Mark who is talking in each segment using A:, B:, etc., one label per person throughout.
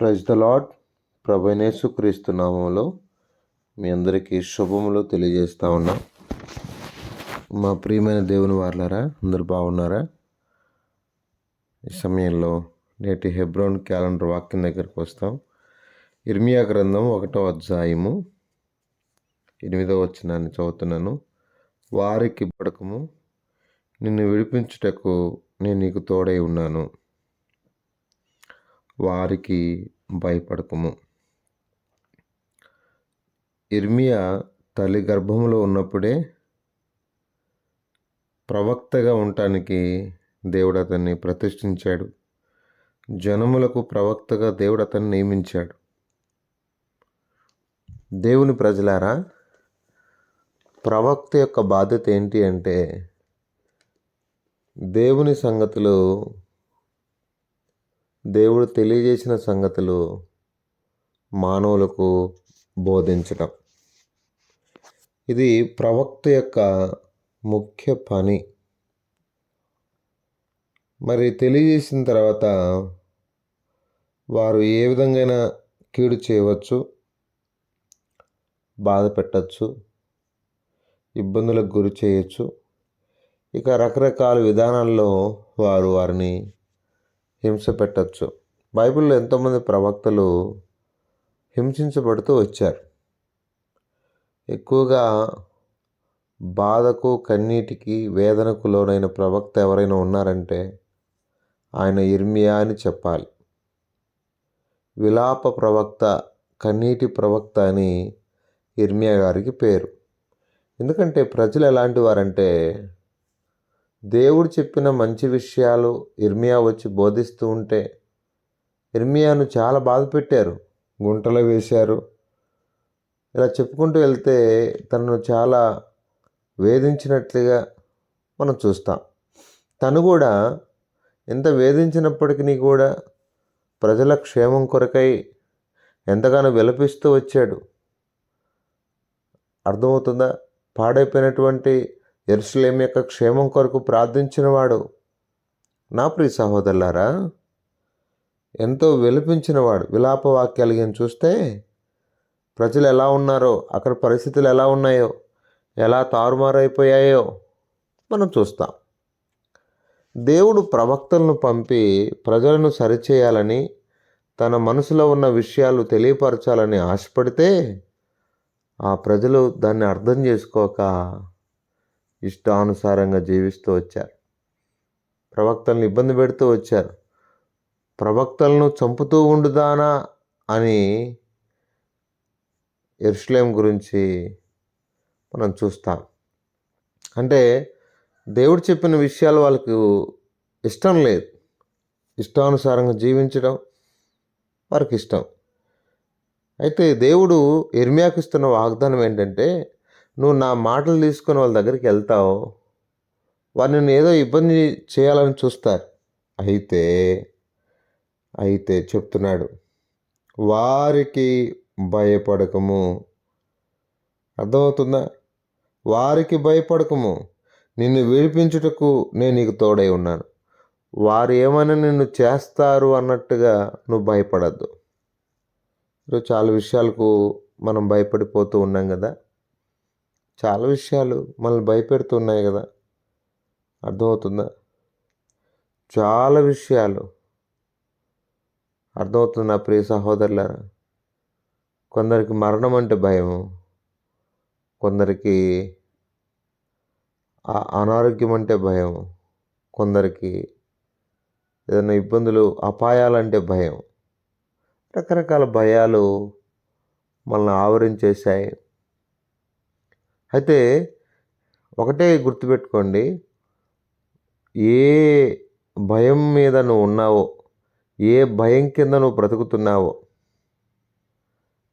A: Praise the lord ప్రభనేసు క్రీస్తు నామంలో మీ అందరికీ శుభములు తెలియజేస్తా ఉన్నా. మా ప్రియమైన దేవుని వార్లారా అందరు బాగున్నారా? ఈ సమయంలో నేటి హెబ్రోన్ క్యాలెండర్ వాక్యం దగ్గరికి వస్తాం. ఇర్మియా గ్రంథం ఒకటో అధ్యాయము ఎనిమిదో వచ్చినాన్ని చదువుతున్నాను. వారికి పడకము నిన్ను విడిపించుటకు నేను నీకు తోడై ఉన్నాను. వారికి భయపడకము. ఇర్మియా తల్లి గర్భంలో ఉన్నప్పుడే ప్రవక్తగా ఉండటానికి దేవుడు అతన్ని ప్రతిష్ఠించాడు. జనములకు ప్రవక్తగా దేవుడు అతన్ని నియమించాడు. దేవుని ప్రజలారా ప్రవక్త యొక్క బాధ్యత ఏంటి అంటే దేవుని సంగతులు దేవుడు తెలియజేసిన సంగతులు మానవులకు బోధించటం. ఇది ప్రవక్త యొక్క ముఖ్య పని. మరి తెలియజేసిన తర్వాత వారు ఏ విధంగా కీడు చేయవచ్చు బాధ పెట్టచ్చు ఇబ్బందులకు గురి చేయొచ్చు. ఇక రకరకాల విధానాల్లో వారు వారిని హింస పెట్టచ్చు. బైబిల్లో ఎంతోమంది ప్రవక్తలు హింసించబడుతూ వచ్చారు. ఎక్కువగా బాధకు కన్నీటికి వేదనకు లోనైన ప్రవక్త ఎవరైనా ఉన్నారంటే ఆయన ఇర్మియా అని చెప్పాలి. విలాప ప్రవక్త కన్నీటి ప్రవక్త అని ఇర్మియా గారికి పేరు. ఎందుకంటే ప్రజలు ఎలాంటి వారంటే దేవుడు చెప్పిన మంచి విషయాలు ఇర్మియా వచ్చి బోధిస్తూ ఉంటే ఇర్మియాను చాలా బాధ పెట్టారు. గుంటలో వేశారు. ఇలా చెప్పుకుంటూ వెళ్తే తనను చాలా వేధించినట్లుగా మనం చూస్తాం. తను కూడా ఎంత వేధించినప్పటికీ కూడా ప్రజల క్షేమం కొరకై ఎంతగానో విలపిస్తూ వచ్చాడు. అర్థమవుతుందా? పాడైపోయినటువంటి ఎరుసలేం యొక్క క్షేమం కొరకు ప్రార్థించినవాడు. నా ప్రియ సహోదరులారా ఎంతో విలపించినవాడు విలాప వాక్యాలు ఏం చూస్తే ప్రజలు ఎలా ఉన్నారో అక్కడ పరిస్థితులు ఎలా ఉన్నాయో ఎలా తారుమారైపోయాయో మనం చూస్తాం. దేవుడు ప్రవక్తలను పంపి ప్రజలను సరిచేయాలని తన మనసులో ఉన్న విషయాలు తెలియపరచాలని ఆశపడితే ఆ ప్రజలు దాన్ని అర్థం చేసుకోక ఇష్టానుసారంగా జీవిస్తూ వచ్చారు. ప్రవక్తలను ఇబ్బంది పెడుతూ వచ్చారు. ప్రవక్తలను చంపుతూ ఉండుదానా అని ఎరుషులేం గురించి మనం చూస్తాం. అంటే దేవుడు చెప్పిన విషయాలు వాళ్ళకు ఇష్టం లేదు. ఇష్టానుసారంగా జీవించడం వారికి ఇష్టం. అయితే దేవుడు ఎర్మియాకి ఇస్తున్న వాగ్దానం ఏంటంటే నువ్వు నా మాటలు తీసుకొని వాళ్ళ దగ్గరికి వెళ్తావు. వారిని ఏదో ఇబ్బంది చేయాలని చూస్తారు. అయితే అయితే చెప్తున్నాడు వారికి భయపడకము. అర్థమవుతుందా? వారికి భయపడకము. నిన్ను విడిపించుటకు నేను నీకు తోడై ఉన్నాను. వారు ఏమైనా నిన్ను చేస్తారు అన్నట్టుగా నువ్వు భయపడద్దు. ఈరోజు చాలా విషయాలకు మనం భయపడిపోతూ ఉన్నాం కదా. చాలా విషయాలు మనల్ని భయపెడుతున్నాయి కదా. అర్థమవుతుందా? చాలా విషయాలు అర్థమవుతుంది నా ప్రియ సహోదరులారా. కొందరికి మరణం అంటే భయం కొందరికి అనారోగ్యం అంటే భయం కొందరికి ఏదైనా ఇబ్బందులు అపాయాలంటే భయం. రకరకాల భయాలు మనల్ని ఆవరించేశాయి. అయితే ఒకటే గుర్తుపెట్టుకోండి. ఏ భయం మీద నువ్వు ఉన్నావో ఏ భయం కింద నువ్వు బ్రతుకుతున్నావో.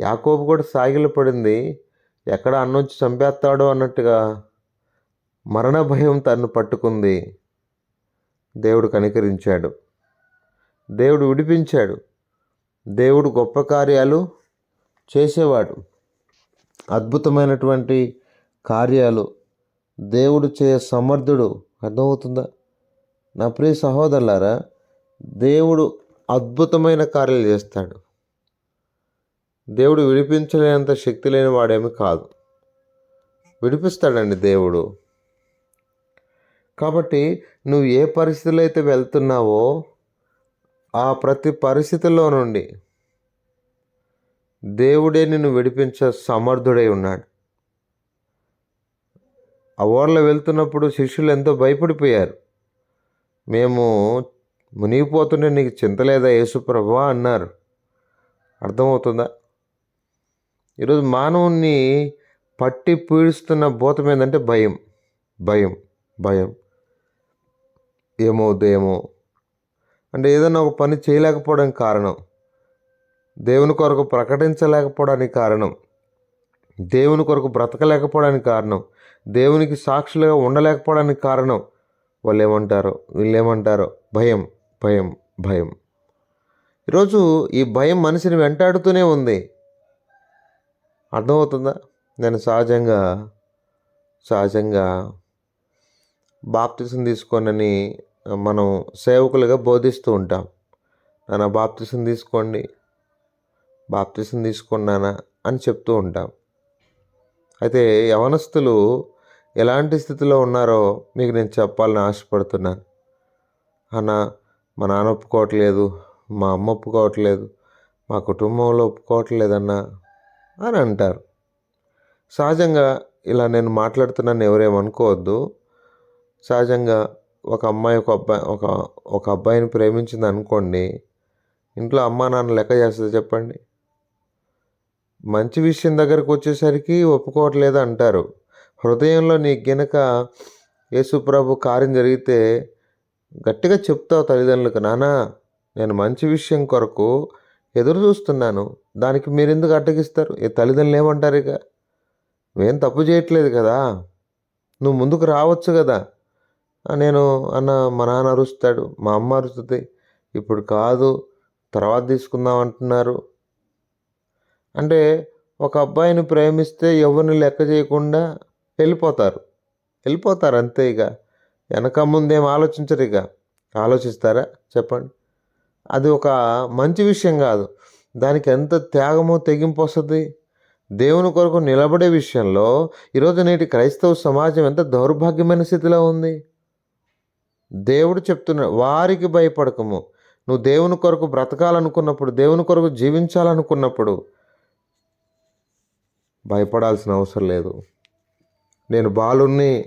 A: యాకోబు కూడా సాగిల పడింది. ఎక్కడ అన్నొచ్చి చంపేస్తాడో అన్నట్టుగా మరణ భయం తన్ను పట్టుకుంది. దేవుడు కనికరించాడు. దేవుడు విడిపించాడు. దేవుడు గొప్ప కార్యాలు చేసేవాడు. అద్భుతమైనటువంటి కార్యాలు దేవుడు చేయ సమర్థుడు అర్థమవుతుందా? నా ప్రియ సహోదరులారా దేవుడు అద్భుతమైన కార్యాలు చేస్తాడు. దేవుడు విడిపించలేనంత శక్తి లేని వాడేమి కాదు. విడిపిస్తాడండి దేవుడు. కాబట్టి నువ్వు ఏ పరిస్థితుల్లో అయితే వెళ్తున్నావో ఆ ప్రతి పరిస్థితుల్లో నుండి దేవుడే నిన్ను విడిపించే సమర్థుడై ఉన్నాడు. ఆ ఓడలో వెళ్తున్నప్పుడు శిష్యులు ఎంతో భయపడిపోయారు. మేము మునిగిపోతుంటే నీకు చింత లేదా యేసుప్రభా అన్నారు. అర్థమవుతుందా? ఈరోజు మానవుణ్ణి పట్టి పీడిస్తున్న భూతం ఏంటంటే భయం. భయం. భయం. ఏమవుద్దు ఏమో అంటే ఏదైనా ఒక పని చేయలేకపోవడానికి కారణం. దేవుని కొరకు ప్రకటించలేకపోవడానికి కారణం. దేవుని కొరకు బ్రతకలేకపోవడానికి కారణం దేవునికి సాక్షులుగా ఉండలేకపోవడానికి కారణం వాళ్ళు ఏమంటారో వీళ్ళు ఏమంటారో భయం భయం భయం. ఈరోజు ఈ భయం మనిషిని వెంటాడుతూనే ఉంది. అర్థమవుతుందా? నేను సహజంగా సహజంగా బాప్తిసం తీసుకోనని మనం సేవకులుగా బోధిస్తూ ఉంటాం. నాన్న బాప్తిసం తీసుకోండి బాప్తిసం తీసుకున్నానా అని చెప్తూ ఉంటాం. అయితే యవనస్తులు ఎలాంటి స్థితిలో ఉన్నారో మీకు నేను చెప్పాలని ఆశపడుతున్నాను అన్న మా నాన్న ఒప్పుకోవట్లేదు మా అమ్మ ఒప్పుకోవట్లేదు మా కుటుంబంలో ఒప్పుకోవట్లేదన్నా అని అంటారు. సహజంగా ఇలా నేను మాట్లాడుతున్నాను ఎవరేమనుకోవద్దు. సహజంగా ఒక అమ్మాయి ఒక అబ్బాయి ఒక ఒక అబ్బాయిని ప్రేమించింది అనుకోండి ఇంట్లో అమ్మా నాన్న లెక్క చేస్తుంది చెప్పండి. మంచి విషయం దగ్గరకు వచ్చేసరికి ఒప్పుకోవట్లేదు అంటారు హృదయంలో నీ గనక యేసుప్రభు కార్యం జరిగితే గట్టిగా చెప్తావు తల్లిదండ్రులకు నానా నేను మంచి విషయం కొరకు ఎదురు చూస్తున్నాను దానికి మీరు ఎందుకు అడ్డగిస్తారు? ఈ తల్లిదండ్రులు ఏమంటారు ఇక? నువ్వేం తప్పు చేయట్లేదు కదా? నువ్వు ముందుకు రావచ్చు కదా? నేను అన్న మా నాన్న అరుస్తాడు మా అమ్మ అరుస్తుంది. ఇప్పుడు కాదు తర్వాత తీసుకుందాం అంటున్నారు. అంటే ఒక అబ్బాయిని ప్రేమిస్తే ఎవరిని లెక్క చేయకుండా వెళ్ళిపోతారు. వెళ్ళిపోతారు అంతే ఇక. వెనక ముందేం ఆలోచించరు ఇక. ఆలోచిస్తారా? చెప్పండి. అది ఒక మంచి విషయం కాదు. దానికి ఎంత త్యాగమో తెగింపు వస్తుంది. దేవుని కొరకు నిలబడే విషయంలో ఈరోజు నేటి క్రైస్తవ సమాజం ఎంత దౌర్భాగ్యమైన స్థితిలో ఉంది. దేవుడు చెప్తున్నాడు వారికి భయపడకము. నువ్వు దేవుని కొరకు బ్రతకాలనుకున్నప్పుడు దేవుని కొరకు జీవించాలనుకున్నప్పుడు భయపడాల్సిన అవసరం లేదు. నేను బాలుణ్ణి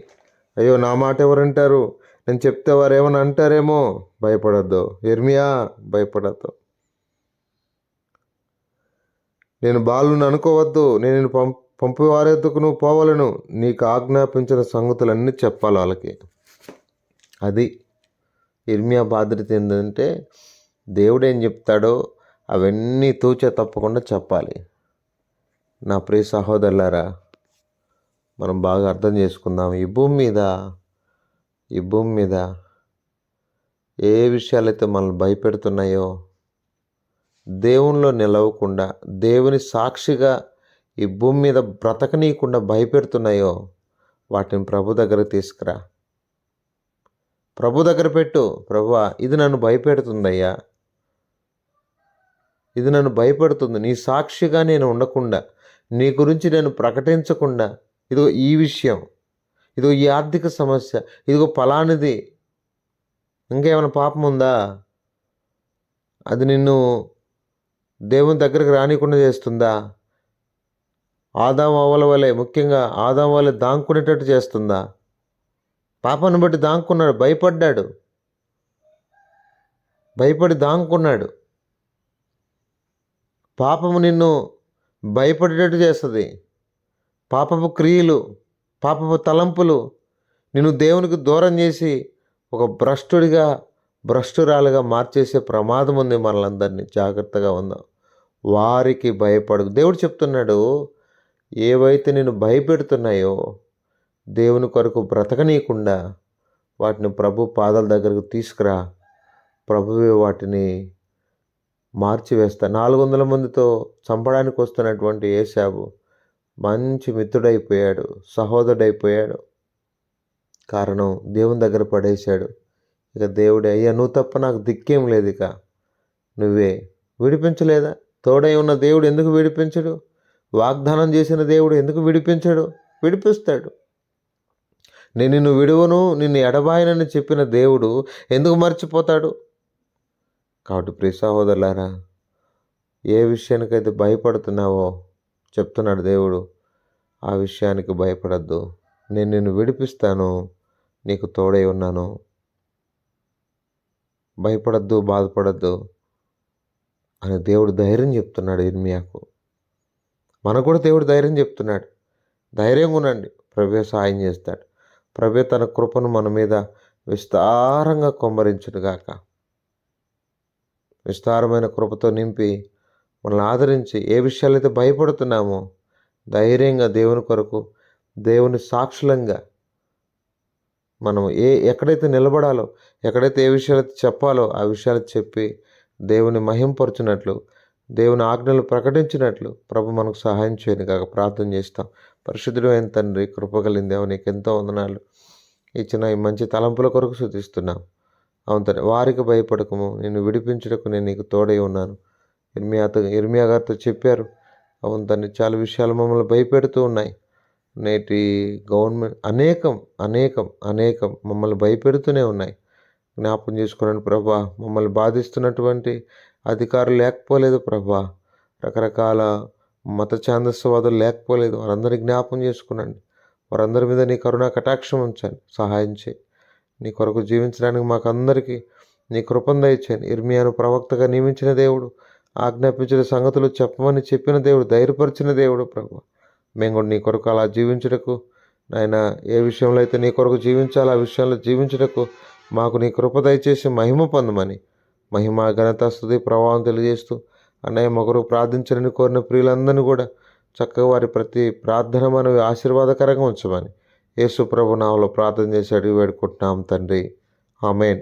A: అయ్యో నా మాట ఎవరంటారు? నేను చెప్తే వారు ఏమైనా అంటారేమో? భయపడద్దు. ఎర్మియా భయపడద్దు. నేను బాలుని అనుకోవద్దు. నేను నేను పంప్ పంపి నువ్వు పోవలను. నీకు ఆజ్ఞాపించిన సంగతులన్నీ చెప్పాలి వాళ్ళకి. అది ఇర్మియా బాధ్యత ఏంటంటే దేవుడు ఏం చెప్తాడో అవన్నీ తూచే తప్పకుండా చెప్పాలి. నా ప్రియ సహోదరులారా మనం బాగా అర్థం చేసుకుందాం. ఈ భూమి మీద ఈ భూమి మీద ఏ విషయాలైతే మనల్ని భయపెడుతున్నాయో దేవునిలో నిలవకుండా దేవుని సాక్షిగా ఈ భూమి మీద బ్రతకనీయకుండా భయపెడుతున్నాయో వాటిని ప్రభు దగ్గర తీసుకురా. ప్రభు దగ్గర పెట్టు ప్రభు ఇది నన్ను భయపెడుతుందయ్యా. ఇది నన్ను భయపెడుతుంది. నీ సాక్షిగా నేను ఉండకుండా నీ గురించి నేను ప్రకటించకుండా ఇదిగో ఈ విషయం ఇదిగో ఈ ఆర్థిక సమస్య ఇదిగో ఫలానిది ఇంకేమైనా పాపం ఉందా? అది నిన్ను దేవుని దగ్గరికి రానికుండా చేస్తుందా? ఆదాం అవ్వల వలె ముఖ్యంగా ఆదాం వలె దాంకునేటట్టు చేస్తుందా? పాపాన్ని బట్టి దాంకున్నాడు భయపడ్డాడు. భయపడి దాంకున్నాడు. పాపము నిన్ను భయపడేటట్టు చేస్తుంది. పాపపు క్రియలు పాపపు తలంపులు నిన్ను దేవునికి దూరం చేసి ఒక భ్రష్టుడిగా భ్రష్టురాలుగా మార్చేసే ప్రమాదం ఉంది మనలందరినీ. జాగ్రత్తగా ఉందాం. వారికి భయపడకు. దేవుడు చెప్తున్నాడు ఏవైతే నేను భయపెడుతున్నాయో దేవుని కొరకు బ్రతకనీయకుండా వాటిని ప్రభు పాదాల దగ్గరకు తీసుకురా. ప్రభువే వాటిని మార్చివేస్తా. నాలుగు వందల మందితో చంపడానికి వస్తున్నటువంటి ఏసాబు మంచి మిత్రుడైపోయాడు సహోదరుడైపోయాడు. కారణం దేవుని దగ్గర పడేశాడు. ఇక దేవుడే అయ్యా నువ్వు తప్ప నాకు దిక్కేం లేదు ఇక నువ్వే విడిపించలేదా? తోడై ఉన్న దేవుడు ఎందుకు విడిపించడు? వాగ్దానం చేసిన దేవుడు ఎందుకు విడిపించడు? విడిపిస్తాడు. నేను నిన్ను విడువను నిన్ను ఎడబాయనని చెప్పిన దేవుడు ఎందుకు మర్చిపోతాడు? కాబట్టి ప్రియ సహోదరులారా ఏ విషయానికైతే భయపడుతున్నావో చెప్తున్నాడు దేవుడు ఆ విషయానికి భయపడద్దు. నేను నిన్ను విడిపిస్తాను నీకు తోడై ఉన్నాను. భయపడద్దు బాధపడద్దు అని దేవుడు ధైర్యం చెప్తున్నాడు ఇర్మియాకు మనకు కూడా దేవుడు ధైర్యం చెప్తున్నాడు. ధైర్యంగా ఉండండి. ప్రభు సహాయం చేస్తాడు. ప్రభు తన కృపను మన మీద విస్తారంగా కొమ్మరించునుగాక. విస్తారమైన కృపతో నింపి మనల్ని ఆదరించి ఏ విషయాలైతే భయపడుతున్నామో ధైర్యంగా దేవుని కొరకు దేవుని సాక్షులంగా మనం ఏ ఎక్కడైతే నిలబడాలో ఎక్కడైతే ఏ విషయాలు చెప్పాలో ఆ విషయాలు చెప్పి దేవుని మహింపరచునట్లు దేవుని ఆజ్ఞలు ప్రకటించినట్లు ప్రభు మనకు సహాయం చేయను కాక ప్రార్థన చేస్తాం. పరిశుద్ధుడు అయిన తండ్రి కృపగలిగిన నీకు ఎంతో వందనాలు. ఇచ్చిన ఈ మంచి తలంపుల కొరకు శుద్ధిస్తున్నాం అవును తండ్రి. వారికి భయపడకము. నేను విడిపించుటకు నేను నీకు తోడై ఉన్నాను. ఇర్మియాతో ఇర్మియా గారితో చెప్పారు. అవును తండ్రి చాలా విషయాలు మమ్మల్ని భయపెడుతూ ఉన్నాయి. నేటి గవర్నమెంట్ అనేకం అనేకం అనేకం మమ్మల్ని భయపెడుతూనే ఉన్నాయి. జ్ఞాపకం చేసుకోండి ప్రభా మమ్మల్ని బాధిస్తున్నటువంటి అధికారులు లేకపోలేదు ప్రభా. రకరకాల మత ఛాందస్వాదులు లేకపోలేదు. వారందరినీ జ్ఞాపకం చేసుకునండి. వారందరి మీద నీ కరుణా కటాక్షం ఉంచండి. సహాయం చేయి. నీ కొరకు జీవించడానికి మాకు అందరికీ నీ కృపను దయచేయండి ఇర్మియాను ప్రవక్తగా నియమించిన దేవుడు ఆజ్ఞాపించిన సంగతులు చెప్పమని చెప్పిన దేవుడు ధైర్యపరిచిన దేవుడు ప్రభు. మేము కూడా నీ కొరకు అలా జీవించుటకు నాయన ఏ విషయంలో అయితే నీ కొరకు జీవించాలో ఆ విషయంలో జీవించుటకు మాకు నీ కృప దయచేసి మహిమ పొందమని మహిమ ఘనత స్థుతి ప్రభావం తెలియజేస్తూ అన్నయ్య మొగరు ప్రార్థించాలని కోరిన ప్రియులందరినీ కూడా చక్కగా వారి ప్రతి ప్రార్థన మనవి ఆశీర్వాదకరంగా ఉంచమని యేసుప్రభు నామలో ప్రార్థన చేసి అడిగి వేడుకుంటున్నాం తండ్రి. ఆమెన్.